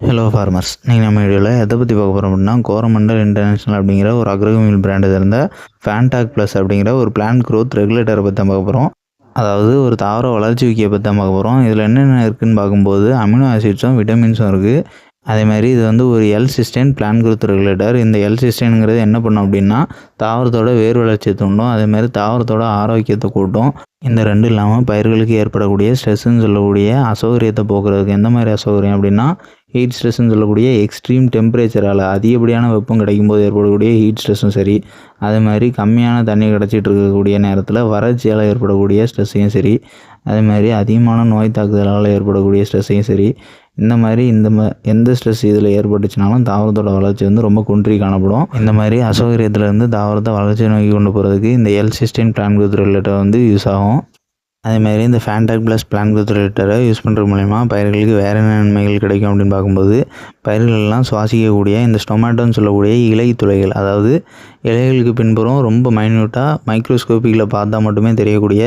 Hello farmers நீங்கள் நம்ம வீடியோவில் எதை பற்றி பார்க்க போகிறோம் அப்படின்னா கோரமண்டல் இன்டர்நேஷனல் அப்படிங்கிற ஒரு அக்ரகமில் பிராண்டை இருந்த ஃபேன்டாக் ப்ளஸ் அப்படிங்கிற ஒரு பிளான் க்ரோத் ரெகுலேட்டரை பற்றி தான் பார்க்க போகிறோம் அதாவது ஒரு தாவர வளர்ச்சி ஊக்கியை பற்றி தான் பார்க்க போகிறோம் இதில் என்னென்ன இருக்குதுன்னு பார்க்கும்போது அமினோ ஆசிட்ஸும் விட்டமின்ஸும் இருக்குது அதே மாதிரி இது வந்து ஒரு L cysteine plant growth regulator இந்த எல் சிஸ்டைனுங்கிறது என்ன பண்ணும் அப்படின்னா தாவரத்தோட வேர் வளர்ச்சியை தூண்டும். அதே மாதிரி தாவரத்தோட ஆரோக்கியத்தை கூட்டும். இந்த ரெண்டும் இல்லாமல் பயிர்களுக்கு ஏற்படக்கூடிய ஸ்ட்ரெஸ்ஸுன்னு சொல்லக்கூடிய அசௌகரியத்தை போக்குறதுக்கு எந்த மாதிரி அசௌகரியம் அப்படின்னா ஹீட் ஸ்ட்ரெஸ்ன்னு சொல்லக்கூடிய எக்ஸ்ட்ரீம் டெம்பரேச்சரால் அதிகப்படியான வெப்பம் கிடைக்கும்போது ஏற்படக்கூடிய ஹீட் ஸ்ட்ரெஸ்ஸும் சரி. அதே மாதிரி கம்மியான தண்ணி கிடச்சிட்டு இருக்கக்கூடிய நேரத்தில் வறட்சியால் ஏற்படக்கூடிய ஸ்ட்ரெஸ்ஸையும் சரி. அதே மாதிரி அதிகமான நோய் தாக்குதலால் ஏற்படக்கூடிய ஸ்ட்ரெஸ்ஸையும் சரி. இந்த மாதிரி இந்த ம எந்த ஸ்ட்ரெஸ் இதில் ஏற்பட்டுச்சுனாலும் தாவரத்தோட வளர்ச்சி வந்து ரொம்ப குன்றி காணப்படும். இந்த மாதிரி அசௌகரியத்துலேருந்து தாவரத்தை வளர்ச்சி நோக்கி கொண்டு போகிறதுக்கு இந்த L cysteine plant growth related வந்து யூஸ் ஆகும். அதேமாதிரி இந்த ஃபேன்டாக் ப்ளஸ் பிளான் குரோத் ரிலேட்டரை யூஸ் பண்ணுறது மூலிமா பயிர்களுக்கு வேறு என்ன நன்மைகள் கிடைக்கும் அப்படின்னு பார்க்கும்போது பயிர்களெல்லாம் சுவாசிக்கக்கூடிய இந்த ஸ்டொமேட்டோன்னு சொல்லக்கூடிய இலை துளைகள் அதாவது இலைகளுக்கு பின்புறம் ரொம்ப மைன்யூட்டாக மைக்ரோஸ்கோப்பிக்கில் பார்த்தா மட்டுமே தெரியக்கூடிய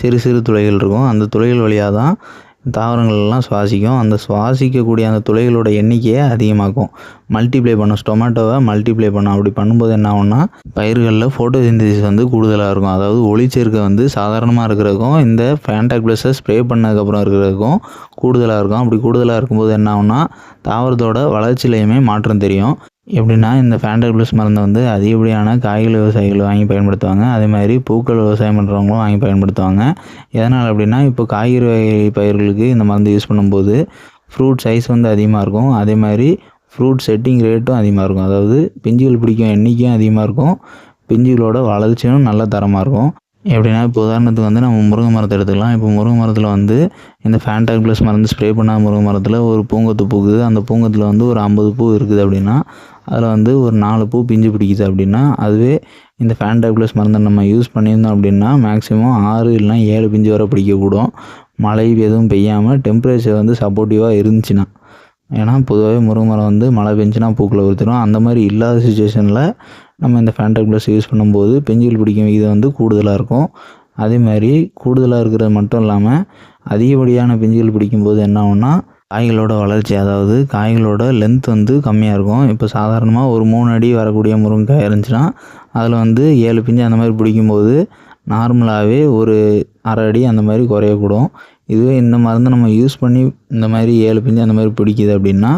சிறு சிறு துளைகள் இருக்கும். அந்த துளைகள் வழியாக தான் தாவரங்கள்லாம் சுவாசிக்கும். அந்த சுவாசிக்கக்கூடிய அந்த துளைகளோட எண்ணிக்கையை அதிகமாக்கும். மல்டிப்ளை பண்ணும் ஸ்டொமேட்டோவை மல்டிப்ளை பண்ணும் அப்படி பண்ணும்போது என்ன ஆகும்னா பயிர்களில் ஃபோட்டோ சிந்தசிஸ் வந்து கூடுதலாக இருக்கும். அதாவது ஒளிச்சேர்க்கை வந்து சாதாரணமாக இருக்கிறதுக்கும் இந்த ஃபேண்டாக் ப்ளஸை ஸ்ப்ரே பண்ணதுக்கப்புறம் இருக்கிறதுக்கும் கூடுதலாக இருக்கும். அப்படி கூடுதலாக இருக்கும்போது என்ன ஆகும்னா தாவரத்தோட வளர்ச்சியிலையுமே மாற்றம் தெரியும். எப்படின்னா இந்த ஃபேண்டர் ப்ளஸ் மருந்தை வந்து அதிகப்படியான காய்கறி விவசாயிகள் வாங்கி பயன்படுத்துவாங்க. அதே மாதிரி பூக்கள் விவசாயம் பண்ணுறவங்களும் வாங்கி பயன்படுத்துவாங்க. எதனால் அப்படின்னா இப்போ காய்கறி வகை பயிர்களுக்கு இந்த மருந்து யூஸ் பண்ணும்போது ஃப்ரூட் சைஸ் வந்து அதிகமாக இருக்கும். அதே மாதிரி ஃப்ரூட் செட்டிங் ரேட்டும் அதிகமாக இருக்கும். அதாவது பிஞ்சுகள் பிடிக்கும் எண்ணிக்கையும் அதிகமாக இருக்கும். பிஞ்சுகளோட வளர்ச்சியும் நல்ல தரமாக இருக்கும். எப்படின்னா இப்போ உதாரணத்துக்கு வந்து நம்ம முருங்கை மரத்தை எடுத்துக்கலாம். இப்போ முருங்கை மரத்தில் வந்து இந்த ஃபேண்டாக் ப்ளஸ் மருந்து ஸ்ப்ரே பண்ணால் முருங்கை மரத்தில் ஒரு பூங்கொத்து பூக்குது. அந்த பூங்கத்தில் வந்து ஒரு ஐம்பது பூ இருக்குது அப்படின்னா அதில் வந்து ஒரு நாலு பூ பிஞ்சு பிடிக்குது அப்படின்னா அதுவே இந்த ஃபேண்டாக் மருந்தை நம்ம யூஸ் பண்ணியிருந்தோம் அப்படின்னா மேக்ஸிமம் ஆறு இல்லைனா ஏழு பிஞ்சு வரை பிடிக்கக்கூடும். மழை எதுவும் பெய்யாமல் டெம்பரேச்சர் வந்து சப்போர்ட்டிவாக இருந்துச்சுன்னா. ஏன்னா பொதுவாகவே முருங்கை மரம் வந்து மழை பெஞ்சுனா பூக்களை உறுத்திடும் அந்த மாதிரி இல்லாத சுச்சுவேஷனில் நம்ம இந்த ஃபேண்டாக் யூஸ் பண்ணும்போது பெஞ்சில் பிடிக்கும் விகிதம் வந்து கூடுதலாக இருக்கும். அதே மாதிரி கூடுதலாக இருக்கிறது மட்டும் இல்லாமல் அதிகப்படியான பிஞ்சுகள் பிடிக்கும்போது என்ன ஆகும்னா காய்களோட வளர்ச்சி அதாவது காய்களோட லென்த் வந்து கம்மியாக இருக்கும். இப்போ சாதாரணமாக ஒரு மூணு அடி வரக்கூடிய முருங்கைக்காய் இருந்துச்சுன்னா அதில் வந்து ஏழு பிஞ்சு அந்த மாதிரி பிடிக்கும்போது நார்மலாகவே ஒரு அரை அடி அந்த மாதிரி குறையக்கூடும். இதுவே இந்த மருந்து நம்ம யூஸ் பண்ணி இந்த மாதிரி ஏழு பிஞ்சு அந்த மாதிரி பிடிக்குது அப்படின்னா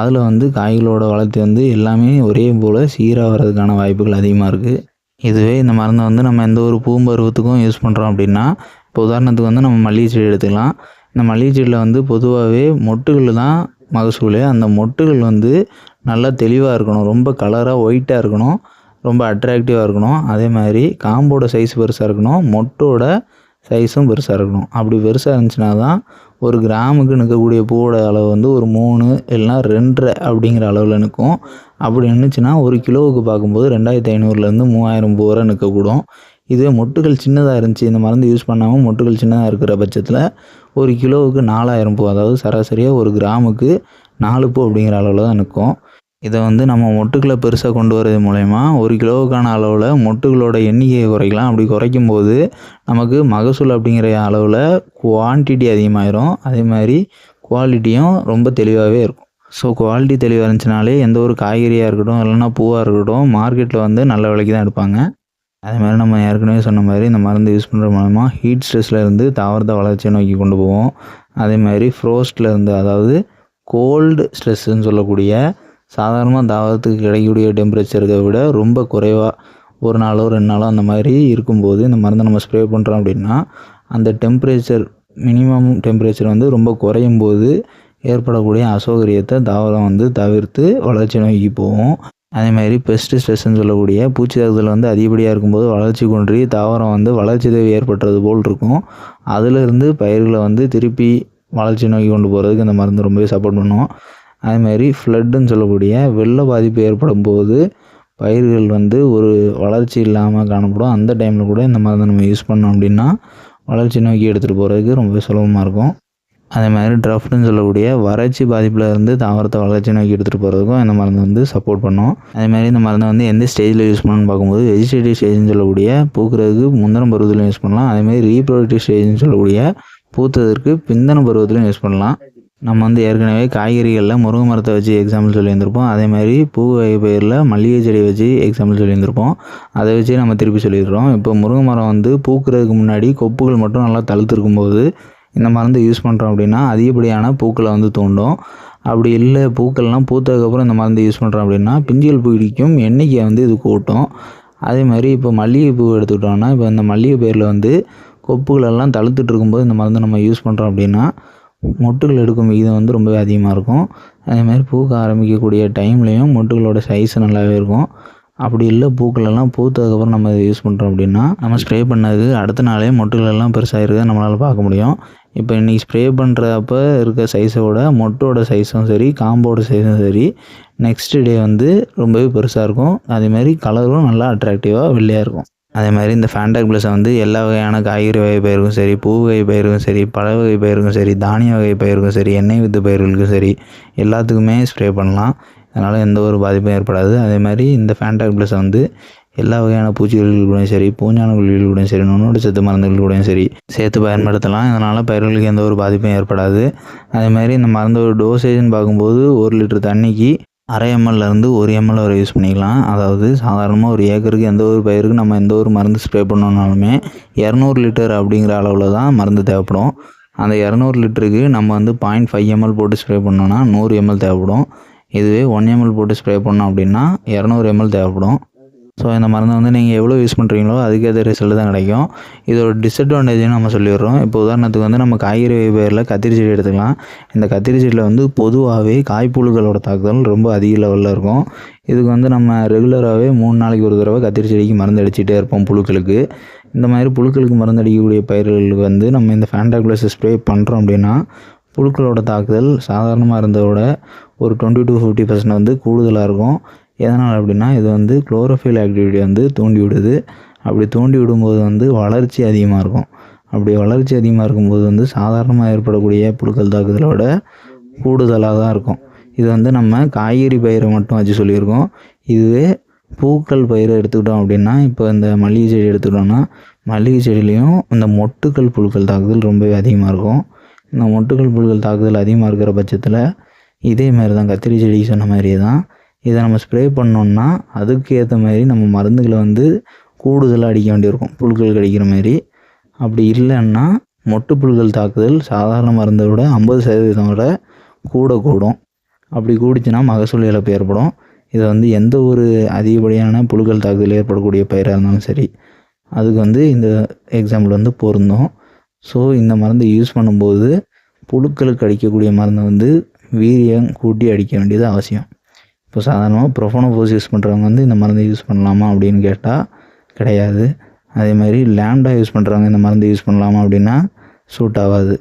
அதில் வந்து காய்களோட வளர்ச்சி வந்து எல்லாமே ஒரே போல் சீராக வர்றதுக்கான வாய்ப்புகள் அதிகமாக இருக்குது இதுவே இந்த மருந்தை வந்து நம்ம எந்த ஒரு பூம்பருவத்துக்கும் யூஸ் பண்ணுறோம் அப்படின்னா இப்போ உதாரணத்துக்கு வந்து நம்ம மல்லிகை செடி எடுத்துக்கலாம். இந்த மல்லிகைச்செடியில் வந்து பொதுவாகவே மொட்டுகள் தான் மகசூல். அந்த மொட்டுகள் வந்து நல்லா தெளிவாக இருக்கணும். ரொம்ப கலராக ஒயிட்டாக இருக்கணும். ரொம்ப அட்ராக்டிவாக இருக்கணும். அதே மாதிரி காம்போட சைஸ் பெருசாக இருக்கணும். மொட்டோட சைஸும் பெருசாக இருக்கணும். அப்படி பெருசாக இருந்துச்சுன்னா தான் ஒரு கிராமுக்கு நிற்கக்கூடிய பூவோட அளவு வந்து ஒரு மூணு இல்லைனா ரெண்டரை அப்படிங்கிற அளவில் நிற்கும். அப்படி நின்றுச்சுன்னா ஒரு கிலோவுக்கு பார்க்கும்போது ரெண்டாயிரத்தி ஐநூறுலேருந்து மூவாயிரம் பூ வரை நிற்கக்கூடும். இதுவே மொட்டுகள் சின்னதாக இருந்துச்சு. இந்த மருந்து யூஸ் பண்ணாமல் மொட்டுகள் சின்னதாக இருக்கிற பட்சத்தில் ஒரு கிலோவுக்கு நாலாயிரம் பூ அதாவது சராசரியாக ஒரு கிராமுக்கு நாலு பூ அப்படிங்கிற அளவில் தான் நிற்கும். இதை வந்து நம்ம மொட்டுக்களை பெருசாக கொண்டு வரது மூலயமா ஒரு கிலோவுக்கான அளவில் மொட்டுகளோட எண்ணிக்கையை குறைக்கலாம். அப்படி குறைக்கும் போது நமக்கு மகசூல் அப்படிங்கிற அளவில் குவான்டிட்டி அதிகமாயிரும். அதே மாதிரி குவாலிட்டியும் ரொம்ப தெளிவாகவே இருக்கும். ஸோ குவாலிட்டி தெளிவாக இருந்துச்சுனாலே எந்த ஒரு காய்கறியாக இருக்கட்டும் இல்லைன்னா பூவாக இருக்கட்டும் மார்க்கெட்டில் வந்து நல்ல விலைக்கு தான் எடுப்பாங்க. அதே மாதிரி நம்ம ஏற்கனவே சொன்ன மாதிரி இந்த மருந்து யூஸ் பண்ணுற மூலமாக ஹீட் ஸ்ட்ரெஸ்ஸில் இருந்து தாவரத்தை வளர்ச்சியை நோக்கி கொண்டு போவோம். அதே மாதிரி ஃப்ரோஸ்ட்லேருந்து அதாவது கோல்டு ஸ்ட்ரெஸ்ஸுன்னு சொல்லக்கூடிய சாதாரணமாக தாவரத்துக்கு கிடைக்கக்கூடிய டெம்பரேச்சரை விட ரொம்ப குறைவாக ஒரு நாளோ ரெண்டு நாளோ அந்த மாதிரி இருக்கும்போது இந்த மருந்தை நம்ம ஸ்ப்ரே பண்ணுறோம் அப்படின்னா அந்த டெம்பரேச்சர் மினிமம் டெம்பரேச்சர் வந்து ரொம்ப குறையும் போது ஏற்படக்கூடிய அசௌகரியத்தை தாவரம் வந்து தவிர்த்து வளர்ச்சி நோக்கி போகும். அதே மாதிரி பெஸ்ட்டு ஸ்ட்ரெஸ்ன்னு சொல்லக்கூடிய பூச்சி தாக்குதல் வந்து அதிகப்படியாக இருக்கும்போது வளர்ச்சி குன்றி தாவரம் வந்து வளர்ச்சி தேவை ஏற்படுறது போல் இருக்கும். அதிலிருந்து பயிர்களை வந்து திருப்பி வளர்ச்சி நோக்கி கொண்டு போகிறதுக்கு இந்த மருந்து ரொம்பவே சப்போர்ட் பண்ணும். அதேமாதிரி ஃப்ளட்டுன்னு சொல்லக்கூடிய வெள்ள பாதிப்பு ஏற்படும் போது பயிர்கள் வந்து ஒரு வளர்ச்சி இல்லாமல் காணப்படும். அந்த டைமில் கூட இந்த மருந்தை நம்ம யூஸ் பண்ணோம் அப்படின்னா வளர்ச்சி நோக்கி எடுத்துகிட்டு போகிறதுக்கு ரொம்பவே சுலபமாக இருக்கும். அதே மாதிரி ட்ரஃப்ட்னு சொல்லக்கூடிய வறட்சி பாதிப்பில் இருந்து தாவரத்தை வளர்ச்சி நோக்கி எடுத்துகிட்டு போகிறதுக்கும் இந்த மருந்து வந்து சப்போர்ட் பண்ணும். அதே மாதிரி இந்த மருந்தை வந்து எந்த ஸ்டேஜில் யூஸ் பண்ணணும்னு பார்க்கும்போது வெஜிடேட்டிவ் ஸ்டேஜ்னு சொல்லக்கூடிய பூக்கிறதுக்கு முந்தின பருவத்தில் யூஸ் பண்ணலாம். அதேமாதிரி ரீப்ரொடக்டிவ் ஸ்டேஜ்னு சொல்லக்கூடிய பூத்ததற்கு பிந்தன பருவத்திலும் யூஸ் பண்ணலாம். நம்ம வந்து ஏற்கனவே காய்கறிகளில் முருங்கை மரத்தை வச்சு எக்ஸாம்பிள் சொல்லியிருந்திருப்போம். அதே மாதிரி பூ வகை பயிரில் மல்லிகை செடி வச்சு எக்ஸாம்பிள் சொல்லியிருந்திருப்போம். அதை வச்சு நம்ம திருப்பி சொல்லிடுறோம். இப்போ முருங்கை மரம் வந்து பூக்கிறதுக்கு முன்னாடி கொப்புகள் மட்டும் நல்லா தழுத்திருக்கும் போது இந்த மருந்து யூஸ் பண்ணுறோம் அப்படின்னா அதிகப்படியான பூக்களை வந்து தூண்டும். அப்படி இல்லை பூக்கள்லாம் பூத்ததுக்கப்புறம் இந்த மருந்து யூஸ் பண்ணுறோம் அப்படின்னா பிஞ்சுகள் பிடிக்கும் எண்ணிக்கை வந்து இது கூட்டும். அதே மாதிரி இப்போ மல்லிகைப்பூ எடுத்துக்கிட்டோம்னா இப்போ இந்த மல்லிகை பயிரில் வந்து கொப்புகளெல்லாம் தழுத்துட்டு இருக்கும்போது இந்த மருந்து நம்ம யூஸ் பண்ணுறோம் அப்படின்னா மொட்டுகள் எடுக்கும் விகிதம் வந்து ரொம்பவே அதிகமாக இருக்கும். அதே மாதிரி பூக்க ஆரம்பிக்கக்கூடிய டைம்லேயும் மொட்டுகளோட சைஸ் நல்லாவே இருக்கும். அப்படி இல்லை பூக்களெல்லாம் பூத்ததுக்கப்புறம் நம்ம இதை யூஸ் பண்ணுறோம் அப்படின்னா நம்ம ஸ்ப்ரே பண்ணதுக்கு அடுத்த நாளே மொட்டுகளெல்லாம் எல்லாம் நம்மளால் பார்க்க முடியும். இப்போ இன்றைக்கி ஸ்ப்ரே பண்ணுறப்ப இருக்க சைஸை விட மொட்டோட சைஸும் சரி காம்போட சைஸும் சரி நெக்ஸ்ட் டே வந்து ரொம்பவே பெருசாக இருக்கும். அதேமாதிரி கலரும் நல்லா அட்ராக்டிவாக வெள்ளையாக இருக்கும். அதே மாதிரி இந்த ஃபேண்டாக் ப்ளஸை வந்து எல்லா வகையான காய்கறி வகை பயிருக்கும் சரி பூ வகை பயிருக்கும் சரி பழ வகை பயிருக்கும் சரி தானிய வகை பயிருக்கும் சரி எண்ணெய் வித்து பயிர்களுக்கும் சரி எல்லாத்துக்குமே ஸ்ப்ரே பண்ணலாம். அதனால் எந்த ஒரு பாதிப்பும் ஏற்படாது. அதே மாதிரி இந்த ஃபேண்டாக் ப்ளஸை வந்து எல்லா வகையான பூச்சிகள் கூடயும் சரி பூஞ்சான குழிகள் கூடயும் சரி நுண்ணோடு சத்து மருந்துகள் கூடயும் சரி சேர்த்து பயன்படுத்தலாம். இதனால் பயிர்களுக்கு எந்த ஒரு பாதிப்பும் ஏற்படாது. அதே மாதிரி இந்த மருந்தோட டோசேஜ்னு பார்க்கும்போது ஒரு லிட்டர் தண்ணிக்கு அரை எம்எல்லேருந்து ஒரு எம்எல் வரை யூஸ் பண்ணிக்கலாம். அதாவது சாதாரணமாக ஒரு ஏக்கருக்கு எந்த ஒரு பயிருக்கு நம்ம எந்த ஒரு மருந்து ஸ்ப்ரே பண்ணோம்னாலுமே இரநூறு லிட்டர் அப்படிங்கிற அளவில் தான் மருந்து தேவைப்படும். அந்த இரநூறு லிட்டருக்கு நம்ம வந்து பாயிண்ட் ஃபைவ் எம்எல் போட்டு ஸ்ப்ரே பண்ணோன்னா நூறு எம்எல் தேவைப்படும். இதுவே ஒன் எம்எல் போட்டு ஸ்ப்ரே பண்ணோம் அப்படின்னா இரநூறு எம்எல் தேவைப்படும். ஸோ இந்த மருந்தை வந்து நீங்கள் எவ்வளோ யூஸ் பண்ணுறீங்களோ அதுக்கேற்ற ரிசல்ட் தான் கிடைக்கும். இதோட டிஸ்அட்வான்டேஜ்னு நம்ம சொல்லிடுறோம். இப்போ உதாரணத்துக்கு வந்து நம்ம காய்கறி பயிரில் கத்திரி செடி எடுத்துக்கலாம். இந்த கத்திரி செடியில் வந்து பொதுவாகவே காய்ப்புழுக்களோட தாக்குதல் ரொம்ப அதிக லெவலில் இருக்கும். இதுக்கு வந்து நம்ம ரெகுலராகவே மூணு நாளைக்கு ஒரு தடவை கத்திரி செடிக்கு மருந்து அடிச்சுட்டே இருப்போம் புழுக்களுக்கு. இந்த மாதிரி புழுக்களுக்கு மருந்து அடிக்கக்கூடிய பயிர்களுக்கு வந்து நம்ம இந்த ஃபேண்டாகுலஸ் ஸ்ப்ரே பண்ணுறோம் அப்படின்னா புழுக்களோட தாக்குதல் சாதாரணமாக இருந்ததோட ஒரு டுவெண்ட்டி டு ஃபிஃப்டி பர்சன்ட் வந்து கூடுதலாக இருக்கும். எதனால் அப்படின்னா இது வந்து குளோரோஃபில் ஆக்டிவிட்டி வந்து தூண்டி விடுது. அப்படி தூண்டி விடும்போது வந்து வளர்ச்சி அதிகமாக இருக்கும். அப்படி வளர்ச்சி அதிகமாக இருக்கும்போது வந்து சாதாரணமாக ஏற்படக்கூடிய புழுக்கள் தாக்குதலோட கூடுதலாக தான் இருக்கும். இது வந்து நம்ம காய்கறி பயிரை மட்டும் வச்சு சொல்லியிருக்கோம். இதுவே பூக்கள் பயிரை எடுத்துக்கிட்டோம் அப்படின்னா இப்போ இந்த மல்லிகை செடி எடுத்துக்கிட்டோம்னா மல்லிகை செடியிலையும் இந்த மொட்டுக்கள் புழுக்கள் தாக்குதல் ரொம்பவே அதிகமாக இருக்கும். இந்த மொட்டுக்கள் புல்கள் தாக்குதல் அதிகமாக இருக்கிற பட்சத்தில் இதே மாதிரி தான் கத்திரி செடி சொன்ன மாதிரியே தான் இதை நம்ம ஸ்ப்ரே பண்ணோம்னா அதுக்கு ஏற்ற மாதிரி நம்ம மருந்துகளை வந்து கூடுதலாக அடிக்க வேண்டியிருக்கும். புழுக்கள் கடிக்கிற மாதிரி. அப்படி இல்லைன்னா மொட்டு புழுக்கள் தாக்குதல் சாதாரண மருந்தை விட ஐம்பது சதவீதம் விட கூட கூடும். அப்படி கூடிச்சுன்னா மகசூல் இழப்பு ஏற்படும். இதை வந்து எந்த ஒரு அதிகப்படியான புழுக்கள் தாக்குதல் ஏற்படக்கூடிய பயிராக இருந்தாலும் சரி அதுக்கு வந்து இந்த எக்ஸாம்பிள் வந்து பொருந்தும். ஸோ இந்த மருந்தை யூஸ் பண்ணும்போது புழுக்களுக்கு அடிக்கக்கூடிய மருந்தை வந்து வீரியம் கூட்டி அடிக்க வேண்டியது அவசியம். இப்போ சாதாரணமாக ப்ரொஃபோனோபோஸ் யூஸ் பண்ணுறவங்க வந்து இந்த மருந்தை யூஸ் பண்ணலாமா அப்படின்னு கேட்டால் கிடையாது. அதே மாதிரி லேம்டா யூஸ் பண்ணுறவங்க இந்த மருந்து யூஸ் பண்ணலாமா அப்படின்னா சூட் ஆகாது.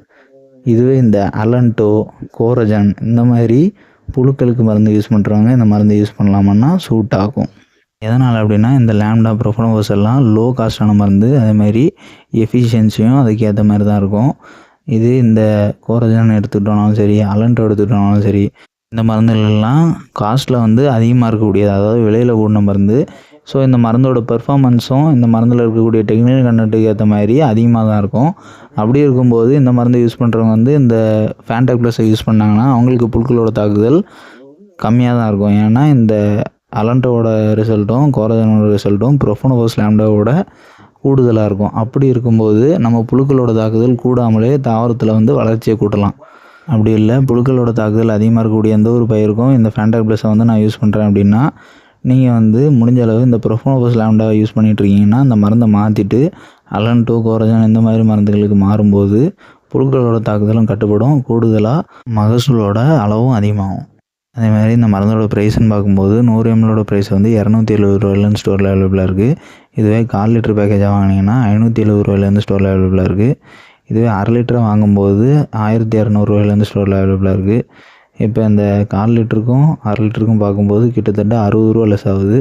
இதுவே இந்த அலன்டோ கோரஜன் இந்த மாதிரி புழுக்களுக்கு மருந்து யூஸ் பண்ணுறவங்க இந்த மருந்து யூஸ் பண்ணலாமான்னா சூட் ஆகும். எதனால் அப்படின்னா இந்த லேம்டா ப்ரொஃபனோஸ் எல்லாம் லோ காஸ்டான மருந்து அதேமாதிரி எஃபிஷியன்சியும் அதுக்கேற்ற மாதிரி தான் இருக்கும். இது இந்த கோரஜன் எடுத்துக்கிட்டோனாலும் சரி அலன்டோ எடுத்துக்கிட்டோனாலும் சரி இந்த மருந்துகள்லாம் காஸ்ட்டில் வந்து அதிகமாக இருக்கக்கூடியது. அதாவது விலையில் கூடின மருந்து. ஸோ இந்த மருந்தோட பெர்ஃபார்மன்ஸும் இந்த மருந்தில் இருக்கக்கூடிய டெக்னிக்கல் கண்டென்ட்டுக்கு ஏற்ற மாதிரி அதிகமாக தான் இருக்கும். அப்படி இருக்கும்போது இந்த மருந்தை யூஸ் பண்ணுறவங்க வந்து இந்த ஃபேண்டாக் ப்ளஸை யூஸ் பண்ணாங்கன்னா அவங்களுக்கு புழுக்களோட தாக்குதல் கம்மியாக தான் இருக்கும். ஏன்னா இந்த அலண்டோட ரிசல்ட்டும் கோரஜனோட ரிசல்ட்டும் ப்ரொஃபோனோஸ் லேம்டாவோட கூடுதலாக இருக்கும். அப்படி இருக்கும்போது நம்ம புழுக்களோட தாக்குதல் கூடாமலே தாவரத்தில் வந்து வளர்ச்சியை கூட்டலாம். அப்படி இல்லை புழுக்களோட தாக்குதல் அதிகமாக இருக்கக்கூடிய எந்த ஒரு பயிருக்கும் இந்த ஃபேண்டாக் ப்ளஸை வந்து நான் யூஸ் பண்ணுறேன் அப்படின்னா நீங்கள் வந்து முடிஞ்ச அளவு இந்த ப்ரொஃபோனோபஸ் லேம்டாவை யூஸ் பண்ணிகிட்ருக்கீங்கன்னா அந்த மருந்தை மாற்றிட்டு அலன் டூ கோரஜன் இந்த மாதிரி மருந்துகளுக்கு மாறும்போது புழுக்களோட தாக்குதலும் கட்டுப்படும். கூடுதலாக மகசூலோட அளவும் அதிகமாகும். அதே மாதிரி இந்த மருந்தோட ப்ரைஸ்ன்னு பார்க்கும்போது நூறு எம்எலோட ப்ரைஸ் வந்து இரநூத்தி எழுபது ரூபாயிலேருந்து ஸ்டோரில் அவைலபிளாக இருக்குது இதுவே கால் லிட்டர் பேக்கேஜாக வாங்கினீங்கன்னா ஐநூற்றி எழுபது ரூபாயிலேருந்து ஸ்டோரில் அவைலபிளாக இருக்குது இதுவே அரை லிட்டரை வாங்கும்போது ஆயிரத்தி இரநூறுவாயிலேருந்து ஸ்டோரில் அவைலபிளாக இருக்குது இப்போ இந்த கால் லிட்டருக்கும் அரை லிட்டருக்கும் பார்க்கும்போது கிட்டத்தட்ட அறுபது ரூபா லெஸ் ஆகுது.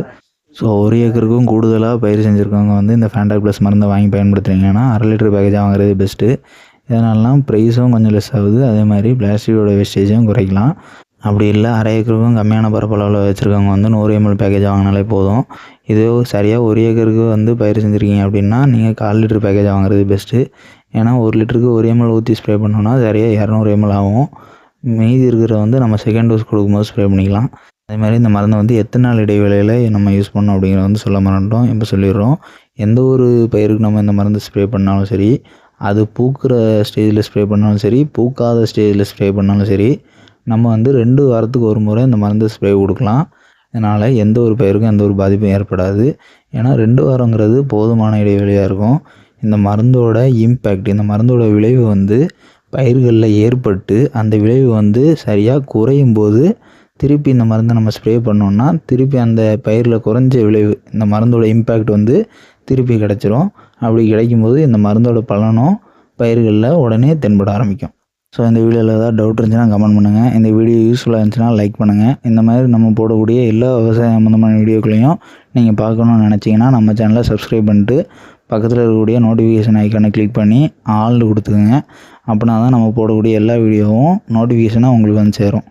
ஸோ ஒரு ஏக்கருக்கும் கூடுதலாக பயிர் செஞ்சுருக்கவங்க வந்து இந்த ஃபேண்டாக் ப்ளஸ் மருந்தை வாங்கி பயன்படுத்துகிறீங்கன்னா அரை லிட்டர் பேக்கேஜாக வாங்குறது பெஸ்ட்டு இதனாலலாம் ப்ரைஸும் கொஞ்சம் லெஸ் ஆகுது. அதே மாதிரி பிளாஸ்டிக்கோட வேஸ்டேஜும் குறைக்கலாம். அப்படி இல்லை அரை ஏக்கருக்கும் கம்மியான பரப்பளவில் வச்சுருக்கவங்க வந்து நூறு எம்எல் பேக்கேஜ் வாங்கினாலே போதும். இதே சரியாக ஒரு ஏக்கருக்கு வந்து பயிர் செஞ்சுருக்கீங்க அப்படின்னா நீங்கள் கால் லிட்டர் பேக்கேஜ் வாங்குறது பெஸ்ட்டு ஏன்னா ஒரு லிட்டருக்கு ஒரு எம்எல் ஊற்றி ஸ்ப்ரே பண்ணோன்னா சரியாக இரநூறு எம்எல் ஆகும். மீதி இருக்கிற வந்து நம்ம செகண்ட் டோஸ் கொடுக்கும்போது ஸ்ப்ரே பண்ணிக்கலாம். அதே மாதிரி இந்த மருந்தை வந்து எத்தனை நாள் இடைவேளையில் நம்ம யூஸ் பண்ணோம் அப்படிங்கிறத வந்து சொல்ல மாட்டோம் இப்போ சொல்லிடுறோம். எந்த ஒரு பயிருக்கு நம்ம இந்த மருந்து ஸ்ப்ரே பண்ணாலும் சரி அது பூக்கிற ஸ்டேஜில் ஸ்ப்ரே பண்ணாலும் சரி பூக்காத ஸ்டேஜில் ஸ்ப்ரே பண்ணாலும் சரி நம்ம வந்து ரெண்டு வாரத்துக்கு ஒரு முறை இந்த மருந்து ஸ்ப்ரே கொடுக்கலாம். இதனால் எந்த ஒரு பயிருக்கும் எந்த ஒரு பாதிப்பும் ஏற்படாது. ஏன்னா ரெண்டு வாரங்கிறது போதுமான இடைவெளியாக இருக்கும். இந்த மருந்தோட இம்பேக்ட் இந்த மருந்தோட விளைவு வந்து பயிர்களில் ஏற்பட்டு அந்த விளைவு வந்து சரியாக குறையும் போது திருப்பி இந்த மருந்தை நம்ம ஸ்ப்ரே பண்ணோம்னா திருப்பி அந்த பயிரில் குறைஞ்ச விளைவு இந்த மருந்தோட இம்பேக்ட் வந்து திருப்பி கிடச்சிரும். அப்படி கிடைக்கும்போது இந்த மருந்தோட பலனும் பயிர்களில் உடனே தென்பட ஆரம்பிக்கும். ஸோ இந்த வீடியோவில் ஏதாவது டவுட் இருந்துச்சுன்னா கமெண்ட் பண்ணுங்கள் இந்த வீடியோ யூஸ்ஃபுல்லாக இருந்துச்சுன்னா லைக் பண்ணுங்கள் இந்த மாதிரி நம்ம போடக்கூடிய எல்லா விவசாய சம்மந்தமான வீடியோக்களையும் நீங்கள் பார்க்கணுன்னு நினச்சிங்கன்னா நம்ம சேனலை சப்ஸ்கிரைப் பண்ணிட்டு பக்கத்தில் இருக்கக்கூடிய நோட்டிஃபிகேஷன் ஐக்கானை கிளிக் பண்ணி ஆள்னு கொடுத்துக்கோங்க. அப்படின்னா தான் நம்ம போடக்கூடிய எல்லா வீடியோவும் நோட்டிஃபிகேஷனாக உங்களுக்கு வந்து சேரும்.